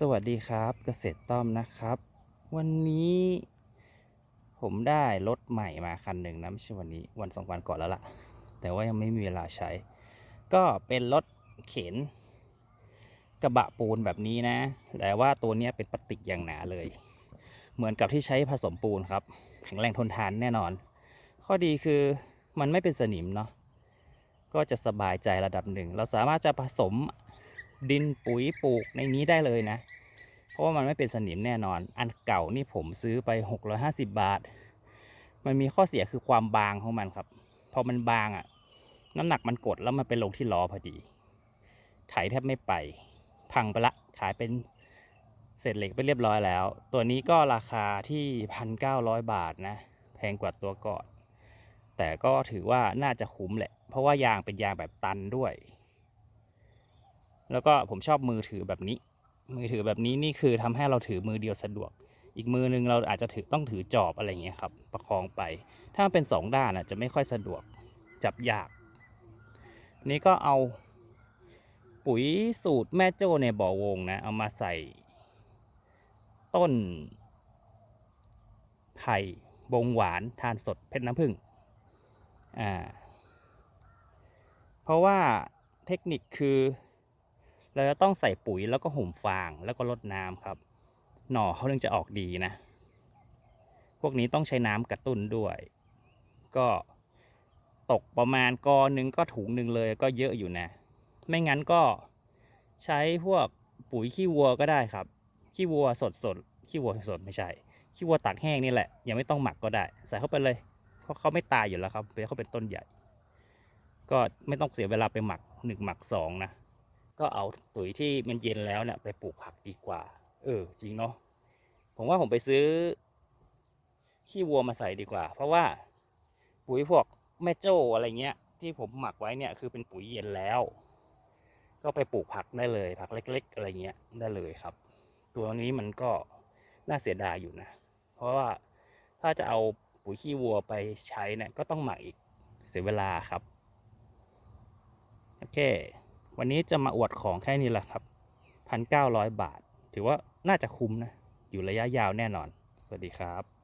สวัสดีครับเกษตรต้อมนะครับ วันนี้ผมได้รถใหม่มาคันหนึ่งนะไม่ใช่วันนี้วันสองวันก่อนแล้วล่ะ แต่ว่ายังไม่มีเวลาใช้ ก็เป็นรถเข็น กระบะปูนแบบนี้นะ แต่ว่าตัวนี้เป็นปฏิกอย่างหนาเลย เหมือนกับที่ใช้ผสมปูนครับ แข็งแรงทนทานแน่นอน ข้อดีคือมันไม่เป็นสนิมเนาะก็จะสบายใจระดับหนึ่ง เราสามารถจะผสม ดินปุ๋ยปลูกในนี้ได้เลยนะ เพราะว่ามันไม่เป็นสนิมแน่นอน อันเก่านี่ผมซื้อไป 650 บาท มันมีข้อเสียคือความบางของมันครับ พอมันบางอะ่ะ น้ำหนักมันกดแล้วมันไปลงที่ล้อพอดี ไถแทบไม่ไป พังไปละ ขายเป็นเศษเหล็กไปเรียบร้อยแล้ว ตัวนี้ก็ราคาที่ 1,900 บาทนะ แพงกว่าตัวก่อน แต่ก็ถือว่าน่าจะคุ้มแหละ เพราะว่ายางเป็นยางแบบตันด้วย แล้วก็ผมชอบมือถือแบบนี้ มือถือแบบนี้นี่คือทำให้เราถือมือเดียวสะดวก อีกมือนึงเราอาจจะถือต้องถือจอบอะไรเงี้ยครับประคองไป ถ้าเป็นสองด้านอะจะไม่ค่อยสะดวกจับยาก นี่ก็เอาปุ๋ยสูตรแม่โจ้ในบ่อวงนะเอามาใส่ต้นไผ่บงหวานทานสดเพชรน้ำผึ้งอ่าเพราะว่าเทคนิคคือ เราจะต้องใส่ปุ๋ยแล้วก็ห่มฟางแล้วก็รดน้ำครับ หน่อเขาถึงจะออกดีนะ พวกนี้ต้องใช้น้ำกระตุ้นด้วย ก็ตกประมาณกอหนึ่งก็ถุงหนึ่งเลยก็เยอะอยู่นะ ไม่งั้นก็ใช้พวกปุ๋ยขี้วัวก็ได้ครับ ขี้วัวสดสดขี้วัวสดไม่ใช่ ขี้วัวตากแห้งนี่แหละ ยังไม่ต้องหมักก็ได้ ใส่เข้าไปเลยเพราะเขาไม่ตายอยู่แล้วครับเพราะเขาเป็นต้นใหญ่ ก็ไม่ต้องเสียเวลาไปหมักหนึ่งหมักสองนะ ก็เอาปุ๋ยที่มันเย็นแล้วเนี่ยไปปลูกผักดีกว่า เออ จริงเนาะผมว่าผมไปซื้อ ขี้วัวมาใส่ดีกว่า เพราะว่าปุ๋ยพวกแม่โจ้อะไรเงี้ย ที่ผมหมักไว้เนี่ยคือเป็นปุ๋ยเย็นแล้ว ก็ไปปลูกผักได้เลย ผักเล็ก ๆ อะไรเงี้ยได้เลยครับ ตัวนี้มันก็น่าเสียดายอยู่นะ เพราะว่าถ้าจะเอาปุ๋ยขี้วัวไปใช้เนี่ยก็ต้องหมักอีกเสียเวลาครับ โอเค วันนี้จะมาอวดของแค่นี้แหละครับ 1,900 บาท ถือว่าน่าจะคุ้มนะ อยู่ระยะยาวแน่นอน สวัสดีครับ